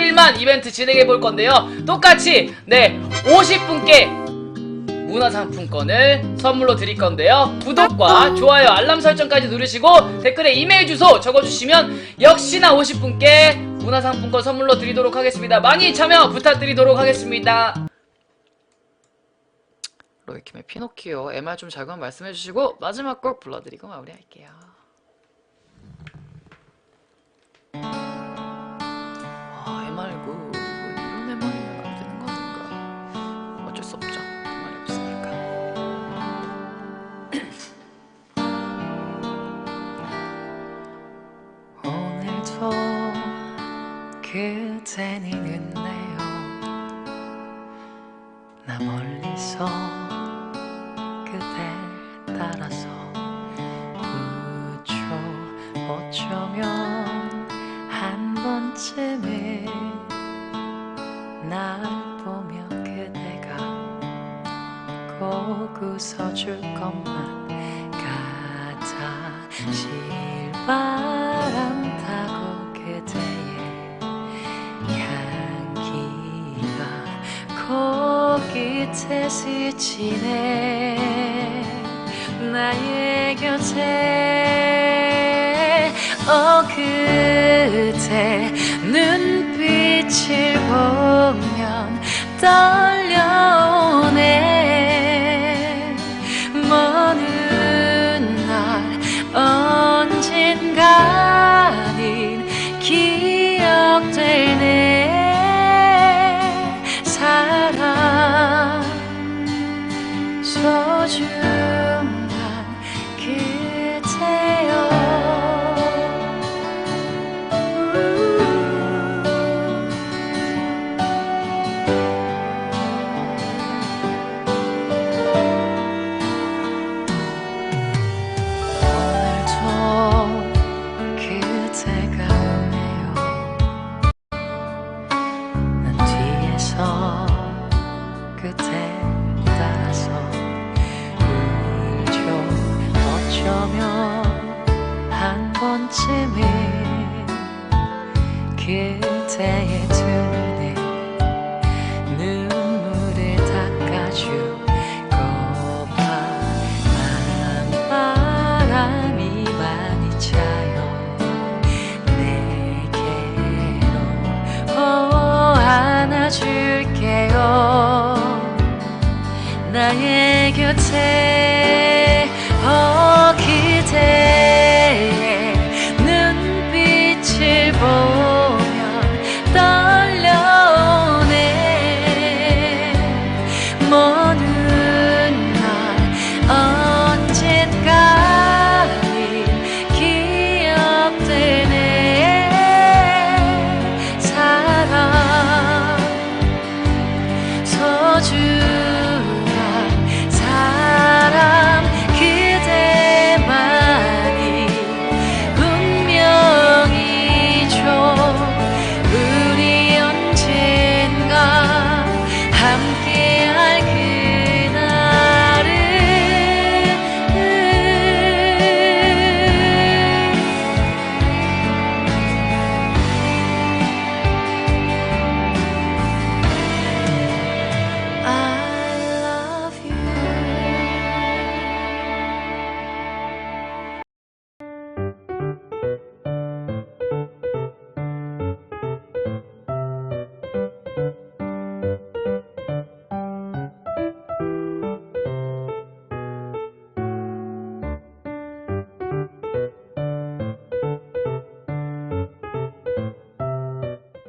30일만 이벤트 진행해 볼 건데요. 똑같이 네 50분께 문화상품권을 선물로 드릴 건데요. 구독과 좋아요, 알람 설정까지 누르시고 댓글에 이메일 주소 적어주시면 역시나 50분께 문화상품권 선물로 드리도록 하겠습니다. 많이 참여 부탁드리도록 하겠습니다. 로이킴의 피노키오 MR 좀 자세한 말씀해 주시고 마지막 곡 불러드리고 마무리할게요. 그대는 있네요. 나 멀리서 그댈 따라서 우죠 어쩌면 한 번쯤은 날 보며 그대가 꼭 웃어줄 것만 같아 실바 끝에 스치네. 나의 곁에. 어 그대 눈빛을 보면 떨 소 그대의 두 눈에 눈물을 닦아주고파 바람이 많이 차요. 내게로 어, 안아줄게요. 나의 곁에